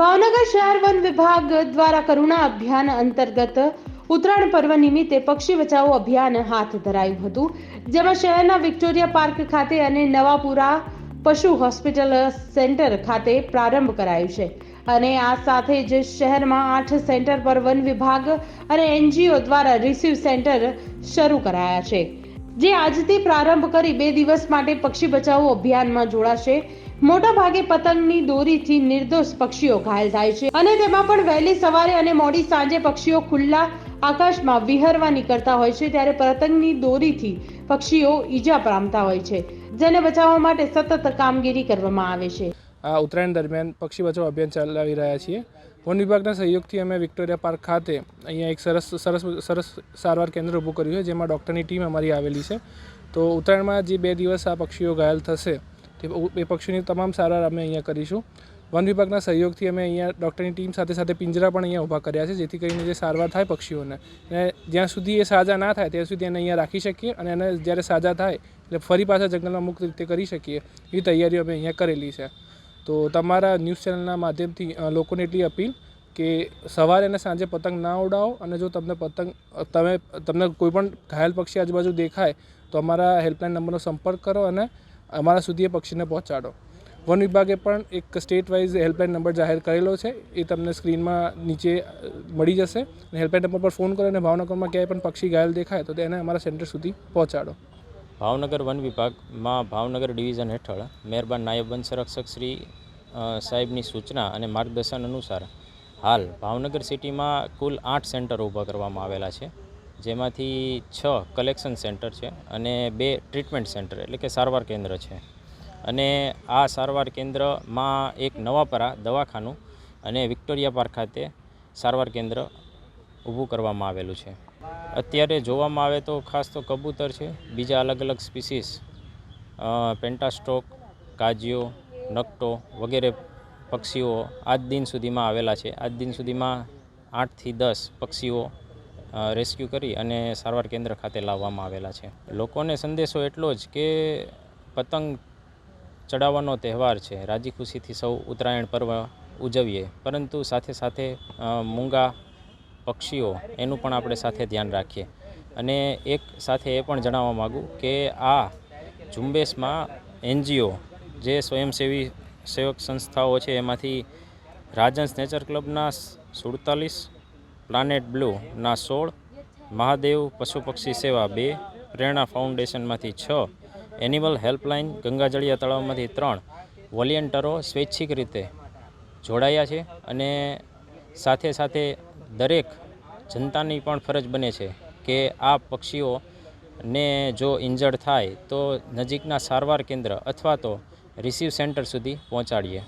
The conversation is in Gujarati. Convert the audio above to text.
ભાવનગર શહેર વન વિભાગ દ્વારા કરુણા અભિયાન અંતર્ગત ઉત્તરાયણ પર્વ નિમિત્તે પક્ષી બચાવો અભિયાન હાથ ધરાયું હતું, જેમાં શહેરના વિક્ટોરિયા પાર્ક ખાતે અને નવાપુરા પશુ હોસ્પિટલ સેન્ટર ખાતે પ્રારંભ કરાયું છે. અને આ સાથે જ શહેરમાં આઠ સેન્ટર પર વન વિભાગ અને એનજીઓ દ્વારા રિસીવ સેન્ટર શરૂ કરાયા છે. જે આજથી પ્રારંભ કરી બે દિવસ માટે પક્ષી બચાવો અભિયાનમાં જોડાશે. મોટા ભાગે પતંગની દોરીથી નિર્દોષ પક્ષીઓ ઘાયલ થાય છે અને તેમાં પણ વહેલી સવારે અને મોડી સાંજે પક્ષીઓ ખુલ્લા આકાશમાં વિહરવા નીકળતા હોય છે ત્યારે પતંગની દોરીથી પક્ષીઓ ઈજા પામતા હોય છે. જેને બચાવવા માટે સતત કામગીરી કરવામાં આવે છે. આ ઉત્તરાયણ દરમિયાન પક્ષી બચાવ અભિયાન ચલાવી રહ્યા છીએ. વન વિભાગના સહયોગથી અમે વિક્ટોરિયા પાર્ક ખાતે અહીંયા એક સરસ સરસ સરસ સારવાર કેન્દ્ર ઊભું કર્યું છે, જેમાં ડૉક્ટરની ટીમ અમારી આવેલી છે. તો ઉત્તરાયણમાં જે બે દિવસ આ પક્ષીઓ ઘાયલ થશે, તે એ પક્ષીઓની તમામ સારવાર અમે અહીંયા કરીશું. વન વિભાગના સહયોગથી અમે અહીંયા ડૉક્ટરની ટીમ સાથે સાથે પિંજરા પણ અહીંયા ઊભા કર્યા છે, જેથી કરીને જે સારવાર થાય પક્ષીઓને, અને જ્યાં સુધી એ સાજા ના થાય, ત્યાં સુધી એને અહીંયા રાખી શકીએ અને એને જ્યારે સાજા થાય, એટલે ફરી પાછા જંગલમાં મુક્ત રીતે કરી શકીએ, એવી તૈયારીઓ અમે અહીંયા કરેલી છે. તો તમારા ન્યૂઝ ચેનલના માધ્યમથી લોકોને એટલી અપીલ કે સવારે અને સાંજે પતંગ ના ઉડાવો અને જો તમને પતંગ તમે, તમને કોઈ પણ ઘાયલ પક્ષી આજુબાજુ દેખાય, તો અમારા હેલ્પલાઇન નંબરનો સંપર્ક કરો અને અમારા સુધી એ પક્ષીને પહોંચાડો. વન વિભાગે પણ એક સ્ટેટ વાઇઝ હેલ્પલાઇન નંબર જાહેર કરેલો છે, એ તમને સ્ક્રીનમાં નીચે મળી જશે. અને હેલ્પલાઇન નંબર પર ફોન કરો અને ભાવનગરમાં ક્યાંય પણ પક્ષી ઘાયલ દેખાય, તો તેને અમારા સેન્ટર સુધી પહોંચાડો. ભાવનગર વન વિભાગમાં ભાવનગર ડિવિઝન હેઠળ મહેરબાન નાયબ વન સંરક્ષક શ્રી સાહેબની સૂચના અને માર્ગદર્શન અનુસાર હાલ ભાવનગર સિટીમાં કુલ આઠ સેન્ટર ઊભા કરવામાં આવેલા છે. જેમાંથી છ કલેક્શન સેન્ટર છે અને બે ટ્રીટમેન્ટ સેન્ટર એટલે કે સારવાર કેન્દ્ર છે. અને આ સારવાર કેન્દ્રમાં એક નવાપરા દવાખાનું અને વિક્ટોરિયા પાર્ક ખાતે સારવાર કેન્દ્ર ઊભું કરવામાં આવેલું છે. અત્યારે જોવામાં આવે તો ખાસ તો કબૂતર છે, બીજા અલગ અલગ સ્પીસીસ પેન્ટાસ્ટોક કાજીઓ નકટો વગેરે પક્ષીઓ આજ દિન સુધીમાં આવેલા છે. આજ દિન સુધીમાં આઠથી દસ પક્ષીઓ રેસ્ક્યુ કરી અને સારવાર કેન્દ્ર ખાતે લાવવામાં આવેલા છે. લોકોને સંદેશો એટલો જ કે પતંગ ચડાવવાનો તહેવાર છે. રાજી ખુશીથી સૌ ઉત્તરાયણ પર્વ ઉજવીએ. પરંતુ સાથે સાથે મૂંગા પક્ષીઓ, એનું પણ આપણે સાથે ધ્યાન રાખીએ. અને એક સાથે એ પણ જણાવવા માગું કે આ ઝુંબેશમાં એનજીઓ જે સ્વયંસેવી સેવક સંસ્થાઓ છે, એમાંથી રાજન્સ નેચર ક્લબના સુડતાલીસ, પ્લાનેટ બ્લુના સોળ, મહાદેવ પશુ પક્ષી સેવા બે, પ્રેરણા ફાઉન્ડેશનમાંથી છ, એનિમલ હેલ્પલાઇન ગંગાજળિયા તળાવમાંથી ત્રણ, વોલિયન્ટરો સ્વૈચ્છિક રીતે જોડાયા છે અને સાથે સાથે દરેક જનતાની પણ ફરજ બને છે કે આ પક્ષીઓને જો ઇન્જર્ડ થાય તો નજીકના સારવાર કેન્દ્ર અથવા તો રિસીવ સેન્ટર સુધી પહોંચાડીએ.